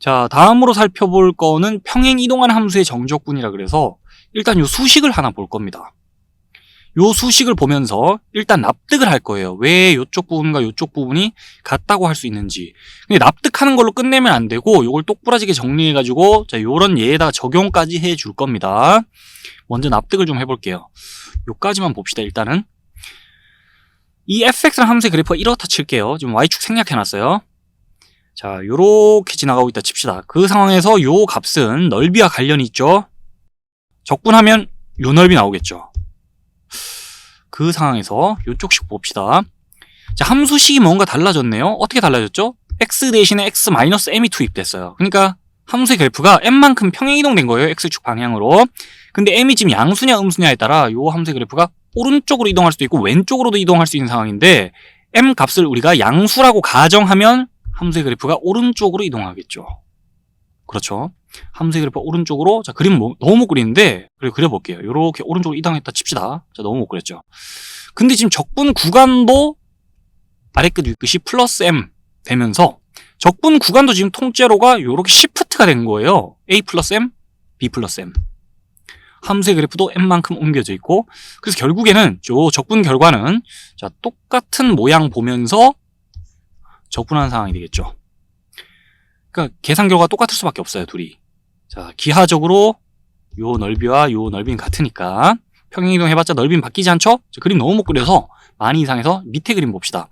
자, 다음으로 살펴볼 거는 평행 이동하는 함수의 정적분이라 그래서 일단 요 수식을 하나 볼 겁니다. 요 수식을 보면서 일단 납득을 할 거예요. 왜 요쪽 부분과 요쪽 부분이 같다고 할 수 있는지. 근데 납득하는 걸로 끝내면 안 되고 요걸 똑부러지게 정리해 가지고 자, 요런 예에다가 적용까지 해 줄 겁니다. 먼저 납득을 좀 해 볼게요. 요까지만 봅시다. 일단은 이 fx라는 함수의 그래프가 이렇다 칠게요. 지금 y축 생략해 놨어요. 자, 요렇게 지나가고 있다 칩시다. 그 상황에서 요 값은 넓이와 관련이 있죠. 적분하면 요 넓이 나오겠죠. 그 상황에서 요쪽식 봅시다. 자, 함수식이 뭔가 달라졌네요. 어떻게 달라졌죠? x 대신에 x 마이너스 m이 투입됐어요. 그러니까 함수의 그래프가 m만큼 평행 이동된 거예요. x축 방향으로. 근데 m이 지금 양수냐 음수냐에 따라 요 함수의 그래프가 오른쪽으로 이동할 수도 있고 왼쪽으로도 이동할 수 있는 상황인데 m 값을 우리가 양수라고 가정하면 함수의 그래프가 오른쪽으로 이동하겠죠. 그렇죠. 함수의 그래프 오른쪽으로 자 그림 뭐, 너무 못 그리는데 그래 그려볼게요. 이렇게 오른쪽으로 이동했다 칩시다. 자 너무 못 그렸죠. 근데 지금 적분 구간도 아래끝 윗끝이 플러스 m 되면서 적분 구간도 지금 통째로가 이렇게 시프트가 된 거예요. a 플러스 m, b 플러스 m. 함수의 그래프도 m만큼 옮겨져 있고 그래서 결국에는 요 적분 결과는 자 똑같은 모양 보면서 적분하는 상황이 되겠죠. 그러니까 계산 결과가 똑같을 수밖에 없어요, 둘이. 자, 기하적으로 요 넓이와 요 넓이는 같으니까 평행 이동 해봤자 넓이는 바뀌지 않죠? 자, 그림 너무 못 그려서 많이 이상해서 밑에 그림 봅시다.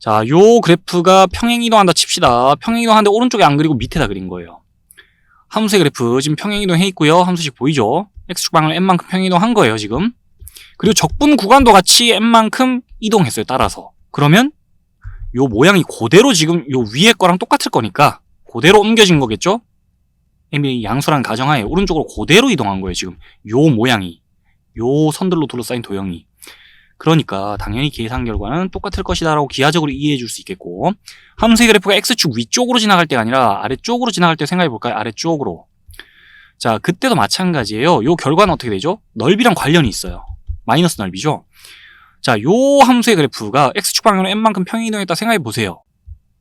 자, 요 그래프가 평행 이동한다 칩시다. 평행 이동하는데 오른쪽에 안 그리고 밑에다 그린 거예요. 함수의 그래프 지금 평행 이동해 있고요. 함수식 보이죠? x축 방향을 n만큼 평행 이동한 거예요, 지금. 그리고 적분 구간도 같이 n만큼 이동했어요, 따라서. 그러면 요 모양이 그대로 지금 요 위에 거랑 똑같을 거니까 그대로 옮겨진 거겠죠? m이 양수라는 가정하에 오른쪽으로 그대로 이동한 거예요, 지금. 요 모양이. 요 선들로 둘러싸인 도형이. 그러니까 당연히 계산 결과는 똑같을 것이다라고 기하적으로 이해해 줄 수 있겠고 함수의 그래프가 x축 위쪽으로 지나갈 때가 아니라 아래쪽으로 지나갈 때 생각해 볼까요? 아래쪽으로. 자, 그때도 마찬가지예요. 요 결과는 어떻게 되죠? 넓이랑 관련이 있어요. 마이너스 넓이죠. 자, 요 함수의 그래프가 x축 방향으로 n만큼 평행 이동했다 생각해 보세요.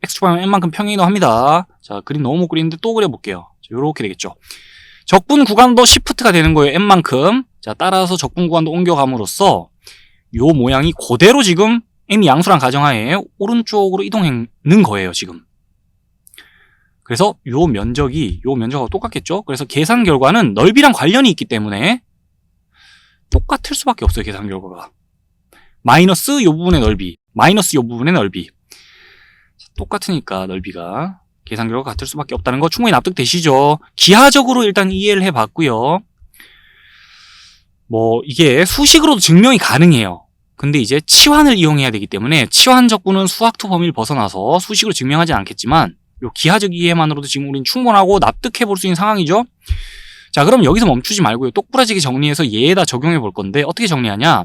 x축 방향으로 n만큼 평행 이동합니다. 자, 그림 너무 못 그리는데 또 그려볼게요. 자, 요렇게 되겠죠. 적분 구간도 시프트가 되는 거예요. n만큼. 자, 따라서 적분 구간도 옮겨감으로써 요 모양이 그대로 지금 m이 양수란 가정하에 오른쪽으로 이동하는 거예요, 지금. 그래서 요 면적이 요 면적하고 똑같겠죠? 그래서 계산 결과는 넓이랑 관련이 있기 때문에 똑같을 수밖에 없어요, 계산 결과가. 마이너스 요 부분의 넓이, 마이너스 요 부분의 넓이. 똑같으니까 넓이가 계산 결과가 같을 수밖에 없다는 거 충분히 납득되시죠? 기하적으로 일단 이해를 해봤고요. 뭐 이게 수식으로도 증명이 가능해요. 근데 이제 치환을 이용해야 되기 때문에 치환 적분은 수학투 범위를 벗어나서 수식으로 증명하지 않겠지만 요 기하적 이해만으로도 지금 우린 충분하고 납득해 볼 수 있는 상황이죠. 자, 그럼 여기서 멈추지 말고요. 똑부러지게 정리해서 얘에다 적용해 볼 건데 어떻게 정리하냐?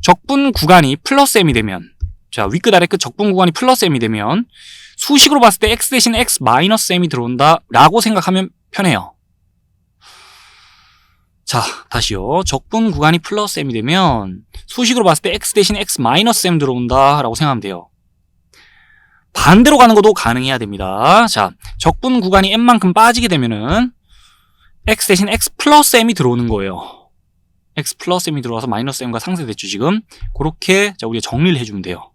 적분 구간이 플러스 m이 되면 자, 윗끝 아래끝 적분 구간이 플러스 m이 되면 수식으로 봤을 때 x 대신 x 마이너스 m이 들어온다 라고 생각하면 편해요. 자, 다시요. 적분 구간이 플러스 m이 되면 수식으로 봤을 때 x 대신 x 마이너스 m 들어온다 라고 생각하면 돼요. 반대로 가는 것도 가능해야 됩니다. 자, 적분 구간이 m만큼 빠지게 되면은 x 대신 x 플러스 m이 들어오는 거예요. X 플러스 m이 들어와서 마이너스 m과 상쇄됐죠, 지금. 그렇게 자, 우리가 정리를 해주면 돼요.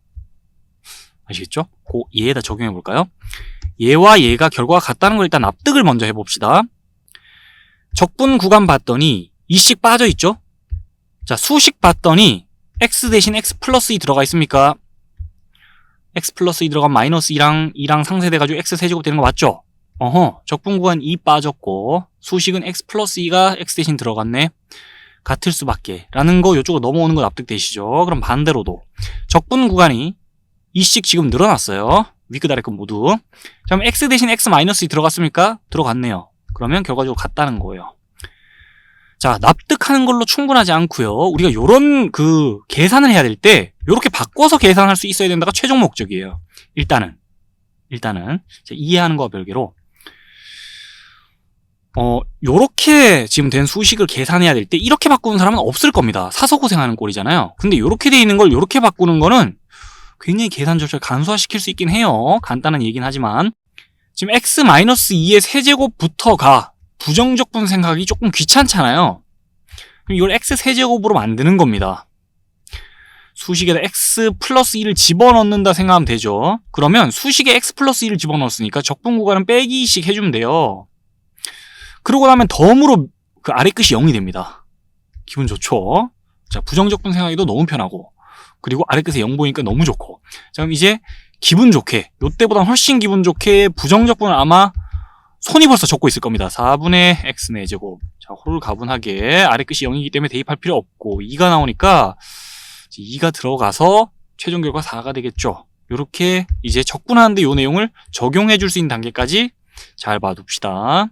아시겠죠? 그 얘에다 적용해 볼까요? 얘와 얘가 결과가 같다는 걸 일단 납득을 먼저 해봅시다. 적분 구간 봤더니 이씩 빠져 있죠? 자, 수식 봤더니 x 대신 x 플러스 2 들어가 있습니까? x 플러스 2 들어간 마이너스 2랑 2랑 상쇄돼가지고 x 세제곱 되는 거 맞죠? 어허, 적분 구간 2 빠졌고 수식은 x 플러스 2가 x 대신 들어갔네. 같을 수밖에 라는 거 이쪽으로 넘어오는 거 납득되시죠? 그럼 반대로도 적분 구간이 2씩 지금 늘어났어요. 위끝 아래끝 모두. 자, 그럼 x 대신 x 마이너스 2 들어갔습니까? 들어갔네요. 그러면 결과적으로 같다는 거예요. 자, 납득하는 걸로 충분하지 않고요. 우리가 요런 그 계산을 해야 될 때 요렇게 바꿔서 계산할 수 있어야 된다가 최종 목적이에요. 일단은 일단은 자, 이해하는 거와 별개로 어, 요렇게 지금 된 수식을 계산해야 될 때 이렇게 바꾸는 사람은 없을 겁니다. 사서 고생하는 꼴이잖아요. 근데 요렇게 돼 있는 걸 요렇게 바꾸는 거는 굉장히 계산 절차를 간소화시킬 수 있긴 해요. 간단한 얘기긴 하지만 지금 x-2의 세제곱부터가 부정적분 생각이 조금 귀찮잖아요. 그럼 이걸 x 세제곱으로 만드는 겁니다. 수식에다 x 플러스 1을 집어넣는다 생각하면 되죠. 그러면 수식에 x 플러스 1을 집어넣었으니까 적분 구간은 빼기 2씩 해주면 돼요. 그러고 나면 덤으로 그 아래 끝이 0이 됩니다. 기분 좋죠? 자, 부정적분 생각하기도 너무 편하고, 그리고 아래 끝에 0 보니까 너무 좋고. 자, 그럼 이제 기분 좋게, 요때보다 훨씬 기분 좋게 부정적분을 아마 손이 벌써 적고 있을 겁니다. 4분의 x네 제곱. 자, 홀가분하게 아래 끝이 0이기 때문에 대입할 필요 없고 2가 나오니까 2가 들어가서 최종 결과 4가 되겠죠. 요렇게 이제 적분하는데 요 내용을 적용해 줄 수 있는 단계까지 잘 봐둡시다.